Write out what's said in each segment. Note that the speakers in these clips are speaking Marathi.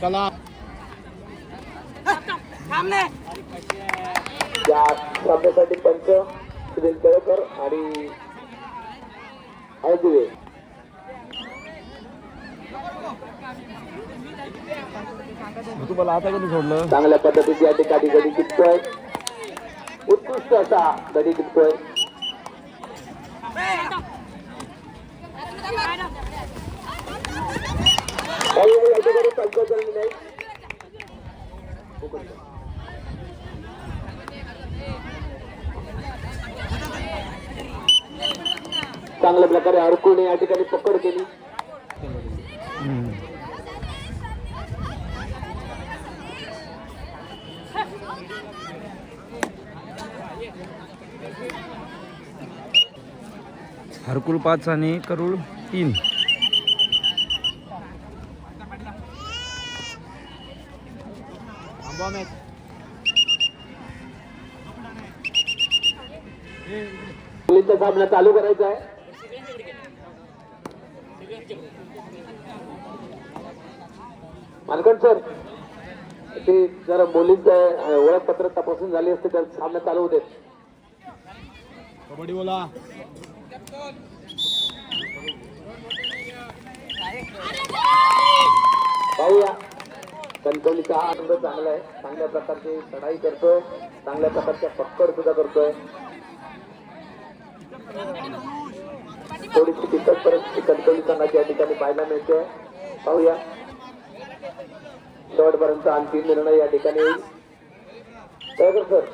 चला. या सामन्यासाठी पंच सुनील केळकर आणि अजय तुम्हाला आता कधी सोडलं? चांगल्या पद्धतीची या ठिकाणी गडी टिकतोय उत्कृष्ट असा गडी टिकतोय काही वेळी या ठिकाणी संकोचन नाही चांगल्या प्रकारे अडकून या ठिकाणी पकड केली. हरकुल पाच आणि करूळ तीन. मुलींचा सामना चालू करायचा आहे. मानकड सर ते जरा मुलींचं अं, ओळखपत्र तपासून झाली असते तर सामना चालू होते. कबड्डी बोला. पाहूया. कणकवलीचा हा आनंद चांगला आहे. चांगल्या प्रकारची चढाई करतोय. चांगल्या प्रकारच्या पक्कड सुद्धा करतोय. थोडीशी तिखट परिस्थिती कणकवली संघाची या ठिकाणी पाहायला मिळते. पाहूया. शेवटपर्यंत अंतिम निर्णय या ठिकाणी येईल. सर.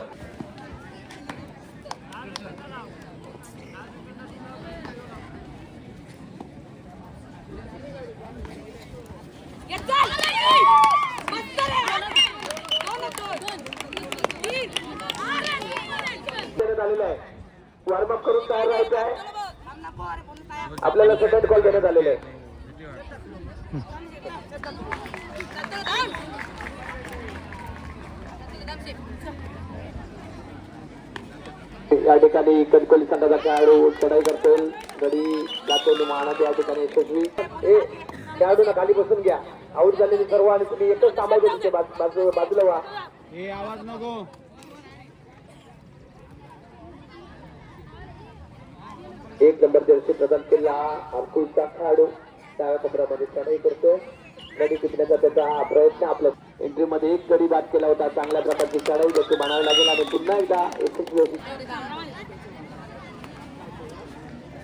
देण्यात आलेलं आहे. वॉर्मअप करून तयार राहायचं आहे. आपल्याला सेकंड कॉल देण्यात आलेला आहे. या ठिकाणी कणकोली संघाचा खेळाडू चढाई करतोय. गडी जातो मानात या ठिकाणी यशस्वी. ए खेळाडूंना खाली बसून घ्या. आऊट झालेली सर्व आणि तुम्ही एकच थांबायचं तिथे बाजू- बाजू- बाजूला व्हा हे आवाज नको. एक नंबर जर्सी प्रदान केला हरकुलचा खेळाडू. डाव्या कपड्यामध्ये चढाई करतो गडी टिकण्याचा त्याचा हा प्रयत्न आपला एंट्री मध्ये एक गडी बाद केला होता. चांगल्या प्रकारची चढाई देखील म्हणावी लागेल आणि पुन्हा एकदा यशस्वी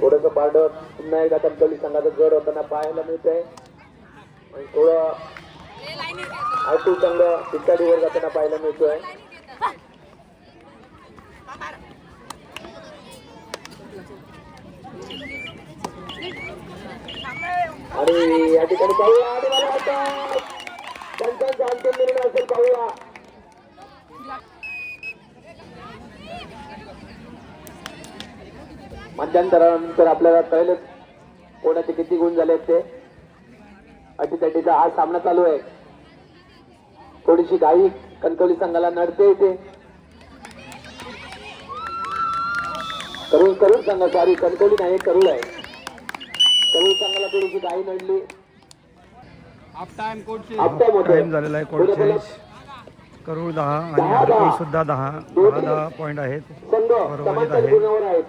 थोडस पार्ट पुन्हा एकदा कणकवली संघाचा जड होताना पाहायला मिळतंय. आणि थोडं हरकुल संघ पिछाडीवर जाताना पाहायला मिळतोय. आणि या ठिकाणी पाहूया आणि मला वाटतं त्यांचा अंतिम मध्यंतरानंतर आपल्याला कळेलच कोणाचे किती गुण झाले आहेत ते. अटीतटीचा हा सामना चालू आहे. थोडीशी घाई कणकवली संघाला नडते इथे. करूळ करूळ संघ सॉरी कणकवली नाही करूळ आहे. करूळ संघाला थोडीशी घाई नडली. झालेला आहे. करूळ दहा आणि दहा. सुद्धा दहा दहा दहा पॉईंट आहेत. गुणावर आहेत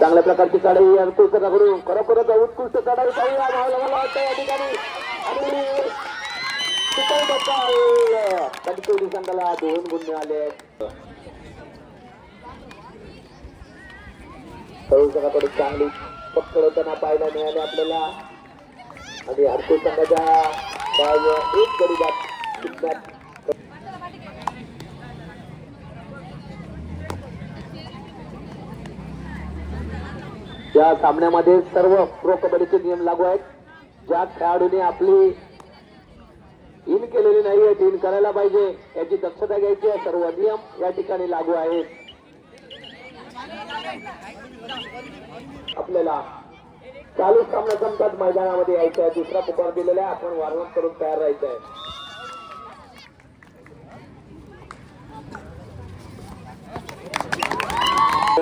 चांगल्या प्रकारची चढाई अंकुश करून खरोखरच उत्कृष्ट चढाई मला वाटतं या ठिकाणी. आणि संघाला दोन गुण मिळाले संघाकडे चांगली पकड होताना पाहायला मिळाले आपल्याला. आणि हरकुल संघाच्या एक गडी बाद या सामन्यामध्ये सर्व प्रो कबड्डीचे नियम लागू आहेत. ज्या खेळाडूने आपली इन केलेली नाही आहे इन करायला पाहिजे याची दक्षता घ्यायची आहे. सर्व नियम या ठिकाणी लागू आहेत. आपल्याला चालू सामना जमतात मैदानामध्ये यायचं आहे दुसरा पुकार दिलेला आहे. आपण वारंवार करून तयार राहायचं आहे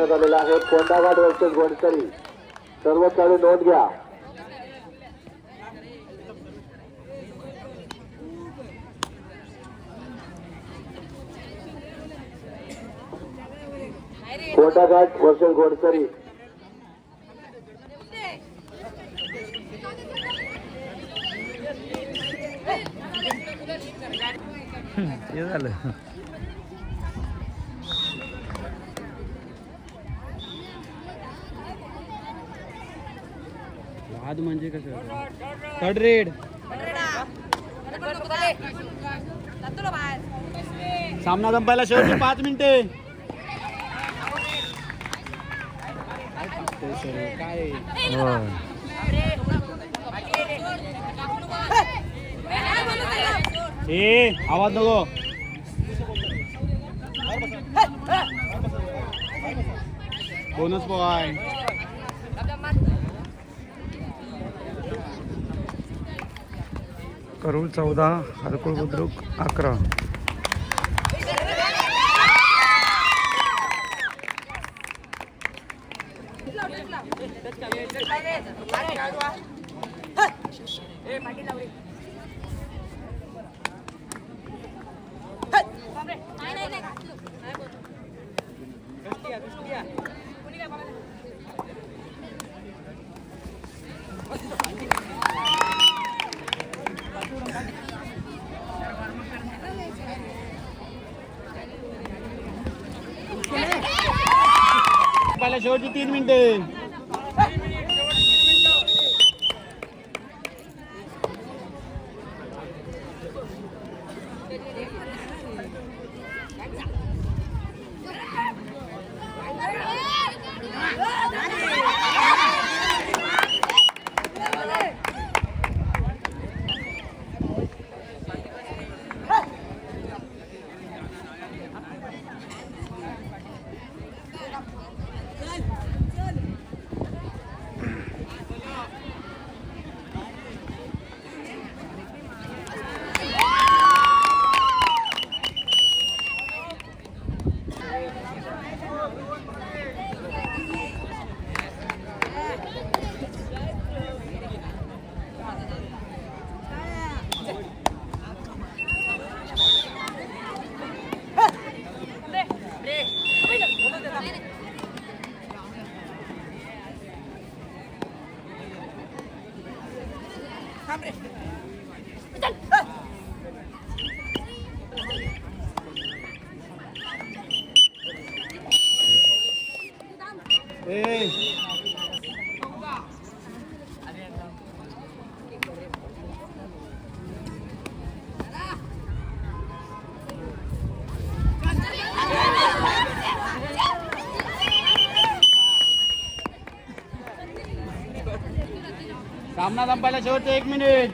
झालेला आहे. कोंडाघाट वर्सेस गोडकरी सर्व चालू नोंद घ्या. कोंडाघाट वर्सेस गोडकरी घोडसरी झालं. वाद म्हणजे कसं? Third raid. सामना संपायला शेवटचे पाच मिनिटे. काय ए आवाज नको. बोनस पॉय करूळ चौदा हरकुळ बुद्रुक अकरा. शेवटची तीन मिनिटे ए सामना संपायला शेवटचे एक मिनिट.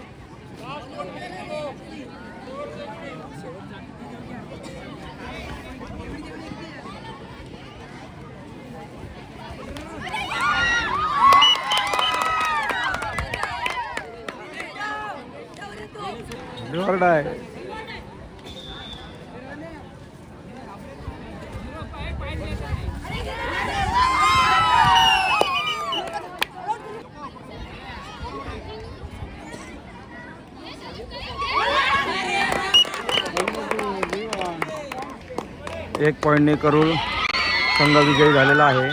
आहे. एक पॉईंटने करूळ संघ विजयी झालेला आहे.